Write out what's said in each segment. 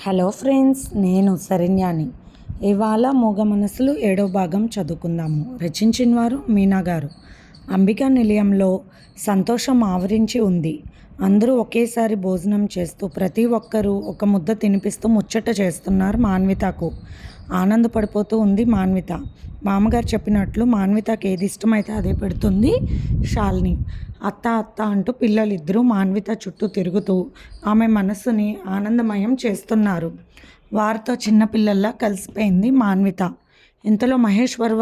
Hello friends నేను శరణ్యాని. ఇవాళ మూగ మనసులు ఏడో భాగం చదువుకుందాము. రచించిన వారు మీనా గారు. అంబికా నిలయంలో సంతోషం ఆవరించి ఉంది. అందరూ ఒకేసారి భోజనం చేస్తూ ప్రతి ఒక్కరూ ఒక ముద్ద తినిపిస్తూ ముచ్చట చేస్తున్నారు మాన్వితకు. ఆనందపడిపోతూ ఉంది మాన్విత. మామగారు చెప్పినట్లు మాన్వితకి ఏది ఇష్టమైతే అదే పెడుతుంది షాల్ని అత్త అత్త అంటూ పిల్లలిద్దరూ మాన్విత చుట్టూ తిరుగుతూ ఆమె మనసుని ఆనందమయం చేస్తున్నారు. వారితో చిన్నపిల్లల్లా కలిసిపోయింది మాన్విత. ఇంతలో మహేశ్వర్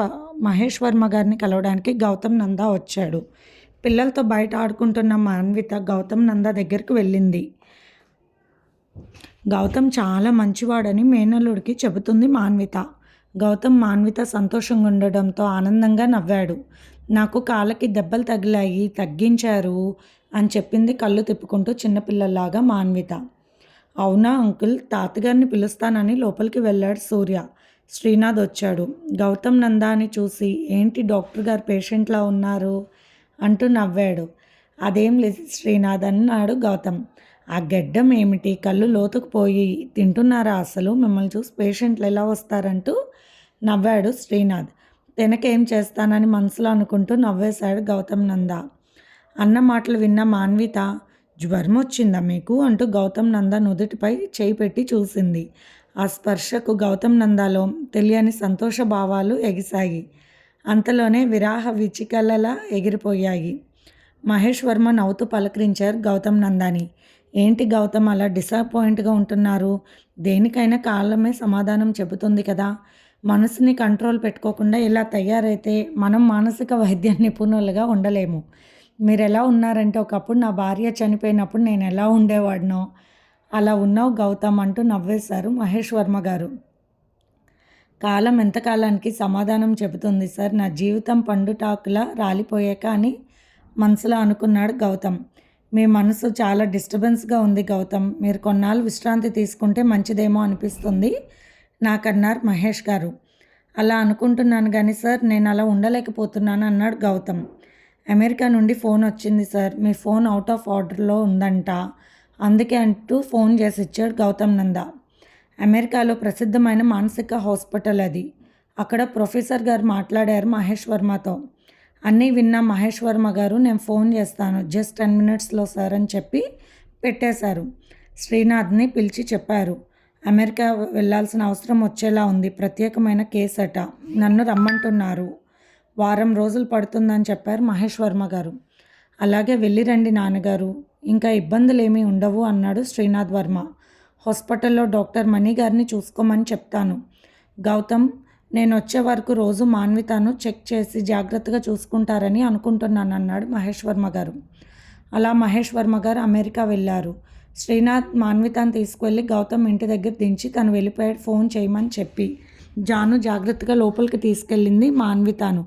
మహేష్ వర్మ గారిని కలవడానికి గౌతమ్ నంద వచ్చాడు. పిల్లలతో బయట ఆడుకుంటున్న మాన్విత గౌతమ్ నంద దగ్గరికి వెళ్ళింది. గౌతమ్ చాలా మంచివాడని మేనల్లుడికి చెబుతుంది మాన్విత. గౌతమ్ మాన్విత సంతోషంగా ఉండడంతో ఆనందంగా నవ్వాడు. నాకు కాళ్ళకి దెబ్బలు తగిలాయి తగ్గించారు అని చెప్పింది కళ్ళు తిప్పుకుంటూ చిన్నపిల్లలాగా మాన్విత. అవునా అంకుల్ తాతగారిని పిలుస్తానని లోపలికి వెళ్ళాడు సూర్య. శ్రీనాథ్ వచ్చాడు. గౌతమ్ నందాని చూసి ఏంటి డాక్టర్ గారు పేషెంట్లా ఉన్నారు? అంటూ నవ్వాడు. అదేం లేదు శ్రీనాథ్ అన్నాడు గౌతమ్. ఆ గెడ్డం ఏమిటి? కళ్ళు లోతుకు పోయి తింటున్నారా అసలు? మిమ్మల్ని చూసి పేషెంట్లు ఎలా వస్తారంటూ నవ్వాడు శ్రీనాథ్. వెనకేం చేస్తానని మనసులో అనుకుంటూ నవ్వేశాడు గౌతమ్ నంద. అన్న మాటలు విన్న మాన్విత జ్వరం వచ్చిందా మీకు? అంటూ గౌతమ్ నంద నుదుటిపై చేయి పెట్టి చూసింది. ఆ స్పర్శకు గౌతమ్ నందాలో తెలియని సంతోష భావాలు ఎగిసాయి అంతలోనే విరాహ విచికలలా ఎగిరిపోయాయి. మహేష్ వర్మ నవ్వుతూ పలకరించారు గౌతమ్ నందాని. ఏంటి గౌతమ్ అలా డిసప్పాయింట్గా ఉంటున్నారు? దేనికైనా కాలమే సమాధానం చెబుతుంది కదా? మనసుని కంట్రోల్ పెట్టుకోకుండా ఇలా తయారైతే మనం మానసిక వైద్య నిపుణులుగా ఉండలేము. మీరు ఎలా ఉన్నారంటే ఒకప్పుడు నా భార్య చనిపోయినప్పుడు నేను ఎలా ఉండేవాడినో అలా ఉన్నావు గౌతమ్ అంటూ నవ్వేశారు మహేష్ వర్మ గారు. కాలం ఎంతకాలానికి సమాధానం చెబుతుంది సార్? నా జీవితం పండుటాకులా రాలిపోయాక అని మనసులో అనుకున్నాడు గౌతమ్. మీ మనసు చాలా డిస్టర్బెన్స్గా ఉంది గౌతమ్. మీరు కొన్నాళ్ళు విశ్రాంతి తీసుకుంటే మంచిదేమో అనిపిస్తుంది. నాకన్నారు మహేష్ గారు. అలా అనుకుంటున్నాను కానీ సార్ నేను అలా ఉండలేకపోతున్నాను అన్నాడు గౌతమ్. అమెరికా నుండి ఫోన్ వచ్చింది సార్. మీ ఫోన్ అవుట్ ఆఫ్ ఆర్డర్లో ఉందంట. అందుకే అంటూ ఫోన్ చేసి ఇచ్చాడు గౌతమ్ నంద. అమెరికాలో ప్రసిద్ధమైన మానసిక హాస్పిటల్ అది. అక్కడ ప్రొఫెసర్ గారు మాట్లాడారు మహేష్ వర్మతో. అన్నీ విన్న మహేష్ వర్మ గారు నేను ఫోన్ చేస్తాను. జస్ట్ టెన్ మినిట్స్లో సార్ అని చెప్పి పెట్టేశారు. శ్రీనాథ్ని పిలిచి చెప్పారు. అమెరికా వెళ్ళాల్సిన అవసరం వచ్చేలా ఉంది. ప్రత్యేకమైన కేసు అట నన్ను రమ్మంటున్నారు. వారం రోజులు పడుతుందని చెప్పారు మహేష్ వర్మ గారు. అలాగే వెళ్ళిరండి నాన్నగారు. ఇంకా ఇబ్బందులు ఏమీ ఉండవు అన్నాడు శ్రీనాథ్ వర్మ. హాస్పిటల్లో డాక్టర్ మణి గారిని చూసుకోమని చెప్తాను. గౌతమ్ నేను వచ్చే వరకు రోజు మాన్వితను చెక్ చేసి జాగ్రత్తగా చూసుకుంటారని అనుకుంటున్నాను అన్నాడు మహేష్ వర్మ గారు. అలా మహేష్ వర్మ గారు అమెరికా వెళ్ళారు శ్రీనాథ్ మాన్వితాన్ని తీసుకువెళ్ళి గౌతమ్ ఇంటి దగ్గర దించి తను వెళ్ళిపోయాడు. ఫోన్ చేయమని చెప్పి. జాను జాగ్రత్తగా లోపలికి తీసుకెళ్ళింది మాన్వితాను.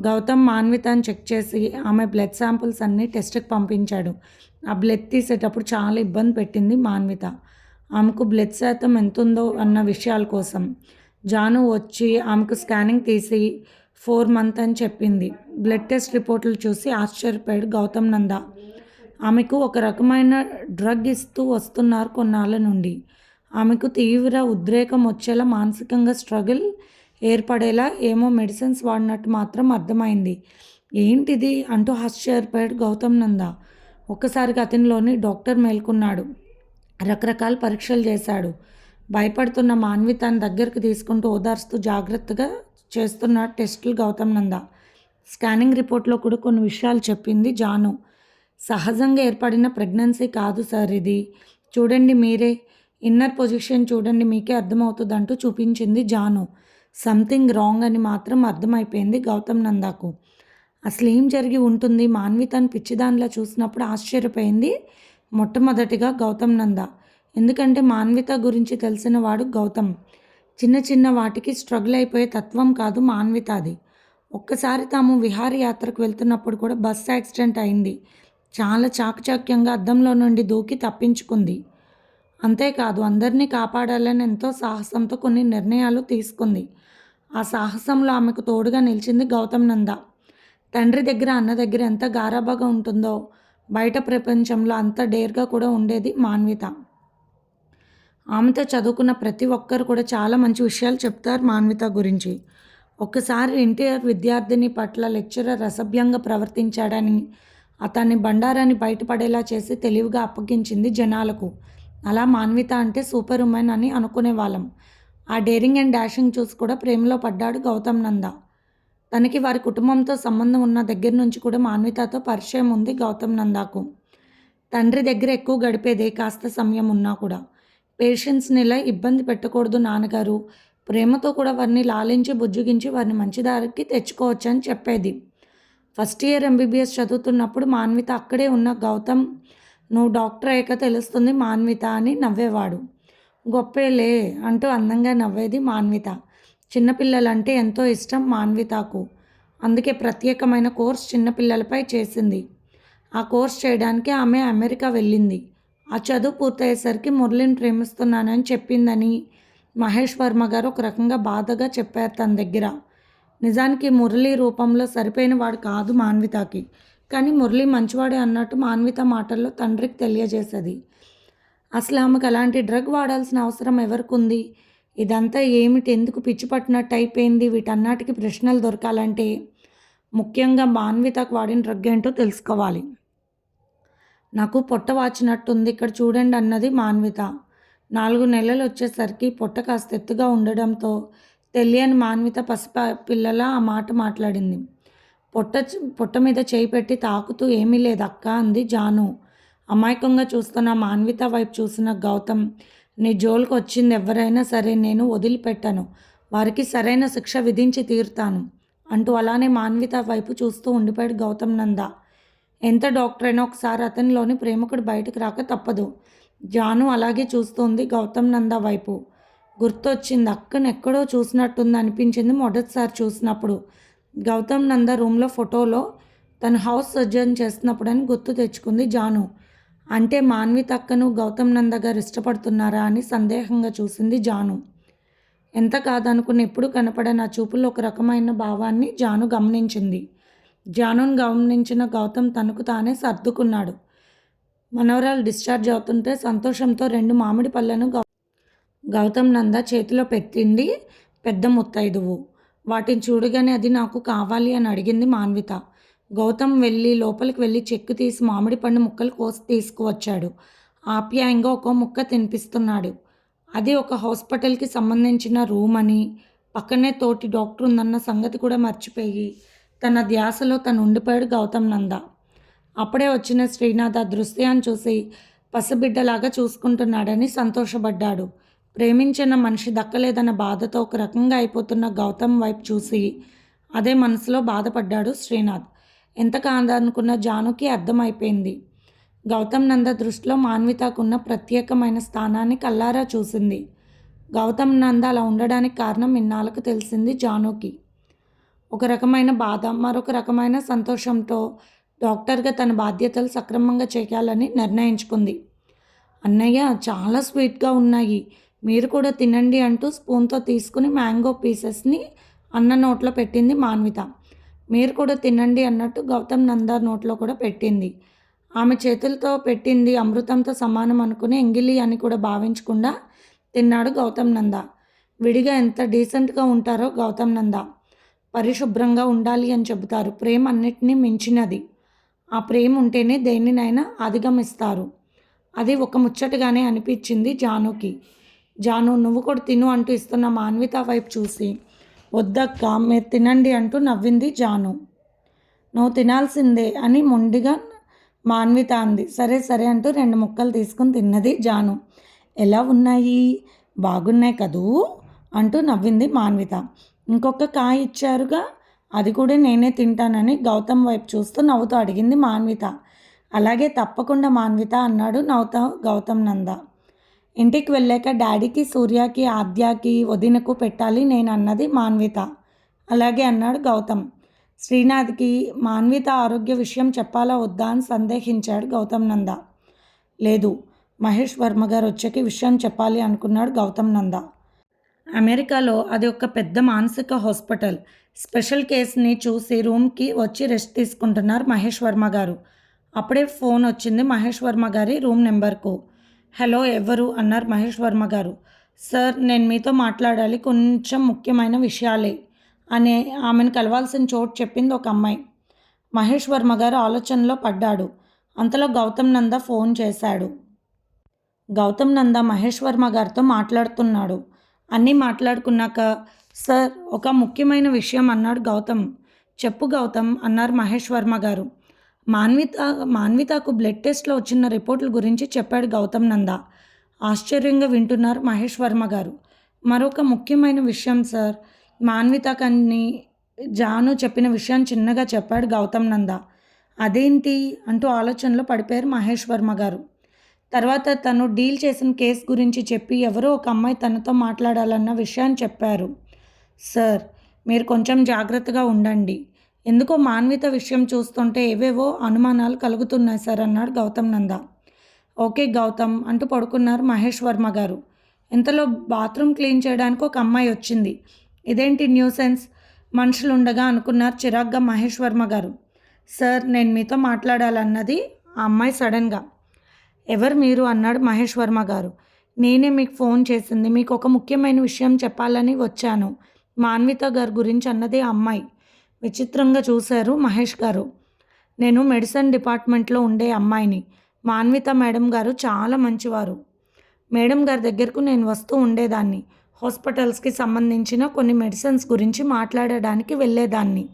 గౌతమ్ మాన్వితాన్ని చెక్ చేసి ఆమె బ్లడ్ శాంపుల్స్ అన్నీ టెస్ట్కి పంపించాడు. ఆ బ్లడ్ తీసేటప్పుడు చాలా ఇబ్బంది పెట్టింది మాన్విత. ఆమెకు బ్లడ్ శాతం ఎంత ఉందో అన్న విషయాల కోసం. జాను వచ్చి ఆమెకు స్కానింగ్ తీసి ఫోర్ మంత్ అని చెప్పింది. బ్లడ్ టెస్ట్ రిపోర్ట్లు చూసి ఆశ్చర్యపోయాడు గౌతమ్ నంద. ఆమెకు ఒక రకమైన డ్రగ్ ఇస్తూ వస్తున్నారు కొన్నాళ్ళ నుండి. ఆమెకు తీవ్ర ఉద్రేకం వచ్చేలా మానసికంగా స్ట్రగుల్ ఏర్పడేలా ఏమో మెడిసిన్స్ వాడినట్టు మాత్రం అర్థమైంది. ఏంటిది అంటూ ఆశ్చర్యపోయాడు గౌతమ్ నంద. ఒక్కసారిగా అతనిలోని డాక్టర్ మేల్కొన్నాడు. రకరకాల పరీక్షలు చేశాడు. భయపడుతున్న మాన్వి తన దగ్గరికి తీసుకుంటూ ఓదార్స్తూ జాగ్రత్తగా చేస్తున్న టెస్టులు గౌతమ్ నంద. స్కానింగ్ రిపోర్ట్లో కూడా కొన్ని విషయాలు చెప్పింది జాను. సహజంగా ఏర్పడిన ప్రెగ్నెన్సీ కాదు సార్ ఇది. చూడండి మీరే ఇన్నర్ పొజిషన్ చూడండి మీకే అర్థమవుతుంది అంటూ చూపించింది జాను. సంథింగ్ రాంగ్ అని మాత్రం అర్థమైపోయింది గౌతమ్ నందాకు. అసలు ఏం జరిగి ఉంటుంది? మాన్వితాన్ని పిచ్చిదానిలా చూసినప్పుడు ఆశ్చర్యపోయింది మొట్టమొదటిగా గౌతమ్ నంద. ఎందుకంటే మాన్విత గురించి తెలిసిన వాడు గౌతమ్. చిన్న చిన్న వాటికి స్ట్రగుల్ అయిపోయే తత్వం కాదు మాన్వితాది. ఒక్కసారి తాము విహారయాత్రకు వెళ్తున్నప్పుడు కూడా బస్సు యాక్సిడెంట్ అయింది. చాలా చాకచాక్యంగా అద్దంలో నుండి దూకి తప్పించుకుంది. అంతేకాదు అందరినీ కాపాడాలని ఎంతో సాహసంతో కొన్ని నిర్ణయాలు తీసుకుంది. ఆ సాహసంలో ఆమెకు తోడుగా నిలిచింది గౌతమ్ నంద. తండ్రి దగ్గర అన్న దగ్గర ఎంత గారాబాగా ఉంటుందో బయట ప్రపంచంలో అంత డేర్గా కూడా ఉండేది మాన్విత. ఆమెతో చదువుకున్న ప్రతి ఒక్కరు కూడా చాలా మంచి విషయాలు చెప్తారు మాన్విత గురించి. ఒక్కసారి ఎన్టీఆర్ విద్యార్థిని పట్ల లెక్చరర్ అసభ్యంగా ప్రవర్తించాడని అతన్ని బండారాన్ని బయటపడేలా చేసి తెలివిగా అప్పగించింది జనాలకు. అలా మాన్విత అంటే సూపర్ ఉమెన్ అని అనుకునే వాళ్ళం. ఆ డేరింగ్ అండ్ డాషింగ్ చూసి కూడా ప్రేమలో పడ్డాడు గౌతమ్ నంద. తనకి వారి కుటుంబంతో సంబంధం ఉన్న దగ్గర నుంచి కూడా మాన్వితతో పరిచయం ఉంది గౌతమ్ నందాకు. తండ్రి దగ్గర ఎక్కువ గడిపేదే కాస్త సమయం ఉన్నా కూడా. పేషెంట్స్ని ఇలా ఇబ్బంది పెట్టకూడదు నాన్నగారు. ప్రేమతో కూడా వారిని లాలించి బుజ్జుగించి వారిని మంచి దారికి తెచ్చుకోవచ్చు అని చెప్పేది. ఫస్ట్ ఇయర్ ఎంబీబీఎస్ చదువుతున్నప్పుడు మాన్విత అక్కడే ఉన్న గౌతమ్ నువ్వు డాక్టర్ అయ్యాక తెలుస్తుంది మాన్విత అని నవ్వేవాడు. గొప్పేలే అంటూ అందంగా నవ్వేది మాన్విత. చిన్నపిల్లలంటే ఎంతో ఇష్టం మాన్వితకు. అందుకే ప్రత్యేకమైన కోర్స్ చిన్నపిల్లలపై చేసింది. ఆ కోర్స్ చేయడానికి ఆమె అమెరికా వెళ్ళింది. ఆ చదువు పూర్తయ్యేసరికి మురళిని ప్రేమిస్తున్నానని చెప్పిందని మహేష్ వర్మ గారు ఒక రకంగా బాధగా చెప్పారు తన దగ్గర. నిజానికి మురళి రూపంలో సరిపోయిన వాడు కాదు మాన్వితకి. కానీ మురళి మంచివాడే అన్నట్టు మాన్విత మాటల్లో తండ్రికి తెలియజేసేది. అసలు ఆమెకు అలాంటి డ్రగ్ వాడాల్సిన అవసరం ఎవరికి ఉంది ఇదంతా ఏమిటి? ఎందుకు పిచ్చి పట్టినట్టు అయిపోయింది? వీటన్నాటికి ప్రశ్నలు దొరకాలంటే ముఖ్యంగా మాన్వితకు వాడిన డ్రగ్ ఏంటో తెలుసుకోవాలి. నాకు పొట్ట వాచినట్టుంది ఇక్కడ చూడండి అన్నది మాన్విత. నాలుగు నెలలు వచ్చేసరికి పొట్ట కాస్త ఎత్తుగా ఉండడంతో తెలియని మాన్విత పసిప పిల్లల ఆ మాట మాట్లాడింది. పొట్ట పొట్ట మీద చేయి పెట్టి తాకుతూ ఏమీ లేదు అక్క అంది జాను. అమాయకంగా చూస్తున్న మాన్విత వైపు చూసిన గౌతమ్ నీ జోలికి వచ్చింది ఎవరైనా సరే నేను వదిలిపెట్టాను. వారికి సరైన శిక్ష విధించి తీరుతాను అంటూ అలానే మాన్విత వైపు చూస్తూ ఉండిపోయాడు గౌతమ్ నంద. ఎంత డాక్టర్ అయినా ఒకసారి అతనిలోని ప్రేమకుడు బయటకు రాక తప్పదు. జాను అలాగే చూస్తుంది గౌతమ్ నంద వైపు. గుర్తొచ్చింది. అక్కను ఎక్కడో చూసినట్టుంది అనిపించింది మొదటిసారి చూసినప్పుడు. గౌతమ్ నంద రూమ్లో ఫోటోలో తన హౌస్ సర్జన్ చేస్తున్నప్పుడు అని గుర్తు తెచ్చుకుంది జాను. అంటే మాన్వి తక్కను గౌతమ్ నంద గారు ఇష్టపడుతున్నారా అని సందేహంగా చూసింది జాను. ఎంత కాదనుకుని ఎప్పుడు కనపడని ఆ చూపుల్లో ఒక రకమైన భావాన్ని జాను గమనించింది. జానును గమనించిన గౌతమ్ తనకు తానే సర్దుకున్నాడు. మనవరాలు డిశ్చార్జ్ అవుతుంటే సంతోషంతో రెండు మామిడి పళ్ళను గౌ గౌతమ్ నంద చేతిలో పెట్టింది పెద్ద ముత్తైదువు. వాటిని చూడగానే అది నాకు కావాలి అని అడిగింది మాన్విత. గౌతమ్ వెళ్ళి లోపలికి వెళ్ళి చెక్కు తీసి మామిడి పండు ముక్కలు కోసి తీసుకువచ్చాడు. ఆప్యాయంగా ఒక ముక్క తినిపిస్తున్నాడు. అది ఒక హాస్పిటల్కి సంబంధించిన రూమ్ అని. పక్కనే తోటి డాక్టర్ ఉందన్న సంగతి కూడా మర్చిపోయి తన ధ్యాసలో తను ఉండిపోయాడు గౌతమ్ నంద. అప్పుడే వచ్చిన శ్రీనాథ్ ఆ దృశ్యాన్ని చూసి పసిబిడ్డలాగా చూసుకుంటున్నాడని సంతోషపడ్డాడు. ప్రేమించిన మనిషి దక్కలేదన్న బాధతో ఒక రకంగా అయిపోతున్న గౌతమ్ వైపు చూసి అదే మనసులో బాధపడ్డాడు శ్రీనాథ్. ఎంత కాదనుకున్న జానుకి అర్థమైపోయింది. గౌతమ్ నంద దృష్టిలో మాన్వితకున్న ప్రత్యేకమైన స్థానాన్ని కల్లారా చూసింది. గౌతమ్ నంద అలా ఉండడానికి కారణం ఇన్నాళ్ళకు తెలిసింది జానుకి. ఒక రకమైన బాధ మరొక రకమైన సంతోషంతో డాక్టర్గా తన బాధ్యతలు సక్రమంగా చేయాలని నిర్ణయించుకుంది. అన్నయ్య చాలా స్వీట్గా ఉన్నాయి. మీరు కూడా తినండి అంటూ స్పూన్తో తీసుకుని మ్యాంగో పీసెస్ని అన్న నోట్లో పెట్టింది మాన్విత. మీరు కూడా తినండి అన్నట్టు గౌతమ్ నందా నోట్లో కూడా పెట్టింది. ఆమె చేతులతో పెట్టింది అమృతంతో సమానం అనుకుని ఎంగిలి అని కూడా భావించకుండా తిన్నాడు గౌతమ్ నంద. విడిగా ఎంత డీసెంట్గా ఉంటారో గౌతమ్ నంద. పరిశుభ్రంగా ఉండాలి అని చెబుతారు. ప్రేమ అన్నిటినీ మించినది. ఆ ప్రేమ ఉంటేనే దేనినైనా అధిగమిస్తారు. అది ఒక ముచ్చటగానే అనిపించింది జానుకి. జాను నువ్వు కూడా తిను అంటూ ఇస్తున్న మాన్విత వైపు చూసి వద్దక్క మీరు తినండి అంటూ నవ్వింది జాను. నువ్వు తినాల్సిందే అని మొండిగా మాన్విత అంది. సరే సరే అంటూ రెండు ముక్కలు తీసుకుని తిన్నది జాను. ఎలా ఉన్నాయి? బాగున్నాయి కదూ? అంటూ నవ్వింది మాన్విత. ఇంకొక కాయ ఇచ్చారుగా? అది కూడా నేనే తింటానని గౌతమ్ వైపు చూస్తూ నవ్వుతూ అడిగింది మాన్విత. అలాగే తప్పకుండా మాన్విత అన్నాడు నవ్వుతా గౌతమ్ నంద. ఇంటికి వెళ్ళాక డాడీకి సూర్యకి ఆద్యాకి వదినకు పెట్టాలి నేను అన్నది మాన్విత. అలాగే అన్నాడు గౌతమ్. శ్రీనాథ్కి మాన్విత ఆరోగ్య విషయం చెప్పాలా వద్దా అని సందేహించాడు గౌతమ్ నంద. లేదు మహేష్ వర్మ గారు వచ్చాక విషయం చెప్పాలి అనుకున్నాడు గౌతమ్ నంద. అమెరికాలో అది ఒక పెద్ద మానసిక హాస్పిటల్. స్పెషల్ కేసుని చూసి రూమ్కి వచ్చి రెస్ట్ తీసుకుంటున్నారు మహేష్ వర్మ గారు. అప్పుడే ఫోన్ వచ్చింది మహేష్ వర్మ గారి రూమ్ నెంబర్కు. హలో ఎవరు? అన్నారు మహేష్ వర్మ గారు. సార్ నేను మీతో మాట్లాడాలి కొంచెం ముఖ్యమైన విషయాలే అని ఆమెను కలవాల్సిన చోటు చెప్పింది ఒక అమ్మాయి. మహేష్ వర్మ గారు ఆలోచనలో పడ్డాడు. అంతలో గౌతమ్ నంద ఫోన్ చేశాడు. గౌతమ్ నంద మహేష్ వర్మ గారితో మాట్లాడుతున్నాడు. అన్నీ మాట్లాడుకున్నాక సార్ ఒక ముఖ్యమైన విషయం అన్నాడు గౌతమ్. చెప్పు గౌతమ్ అన్నారు మహేష్ వర్మ గారు. మాన్విత మాన్వితకు బ్లడ్ టెస్ట్లో వచ్చిన రిపోర్టుల గురించి చెప్పాడు గౌతమ్ నంద. ఆశ్చర్యంగా వింటున్నారు మహేష్ వర్మ గారు. మరొక ముఖ్యమైన విషయం సార్ మాన్విత కన్ని జాను చెప్పిన విషయాన్ని చిన్నగా చెప్పాడు గౌతమ్ నంద. అదేంటి అంటూ ఆలోచనలో పడిపోయారు మహేష్ వర్మ గారు. తర్వాత తను డీల్ చేసిన కేసు గురించి చెప్పి ఎవరో ఒక అమ్మాయి తనతో మాట్లాడాలన్న విషయాన్ని చెప్పారు. సార్ మీరు కొంచెం జాగ్రత్తగా ఉండండి. ఎందుకో మాన్విత విషయం చూస్తుంటే ఏవేవో అనుమానాలు కలుగుతున్నాయి సార్ అన్నాడు గౌతమ్ నంద. ఓకే గౌతమ్ అంటూ పడుకున్నారు మహేష్ వర్మ గారు. ఇంతలో బాత్రూమ్ క్లీన్ చేయడానికి ఒక అమ్మాయి వచ్చింది. ఇదేంటి న్యూసెన్స్? మనుషులు ఉండగా అనుకున్నారు చిరాగ్గా మహేష్ వర్మ గారు. సార్ నేను మీతో మాట్లాడాలన్నది ఆ అమ్మాయి సడన్గా. ఎవరు మీరు? అన్నాడు మహేష్ వర్మ గారు. నేనే మీకు ఫోన్ చేసింది. మీకు ఒక ముఖ్యమైన విషయం చెప్పాలని వచ్చాను. మాన్విత గారి గురించి అన్నది ఆ అమ్మాయి. విచిత్రంగా చూశారు మహేష్ గారు. నేను మెడిసిన్ డిపార్ట్మెంట్లో ఉండే అమ్మాయిని. మాన్విత మేడం గారు చాలా మంచివారు. మేడం గారి దగ్గరకు నేను వస్తూ ఉండేదాన్ని. హాస్పిటల్స్కి సంబంధించిన కొన్ని మెడిసిన్స్ గురించి మాట్లాడడానికి వెళ్ళేదాన్ని.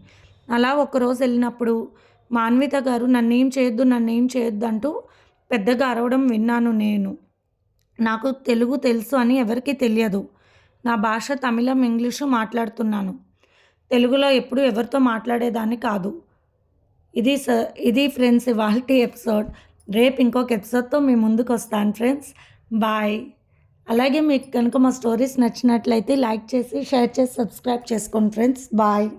అలా ఒకరోజు వెళ్ళినప్పుడు మాన్విత గారు నన్నేం చేయొద్దు నన్నేం చేయొద్దు అంటూ పెద్దగా అరవడం విన్నాను నేను. నాకు తెలుగు తెలుసు అని ఎవరికీ తెలియదు. నా భాష తమిళం ఇంగ్లీషు మాట్లాడుతున్నాను. తెలుగులో ఎప్పుడు ఎవరితో మాట్లాడేదాన్ని కాదు. ఇది స ఇది ఫ్రెండ్స్ ఇవాళ ఎపిసోడ్. రేపు ఇంకొక ఎపిసోడ్తో మీ ముందుకు వస్తాను ఫ్రెండ్స్. బాయ్. అలాగే మీకు కనుక మా స్టోరీస్ నచ్చినట్లయితే లైక్ చేసి షేర్ చేసి సబ్స్క్రైబ్ చేసుకోండి ఫ్రెండ్స్. బాయ్.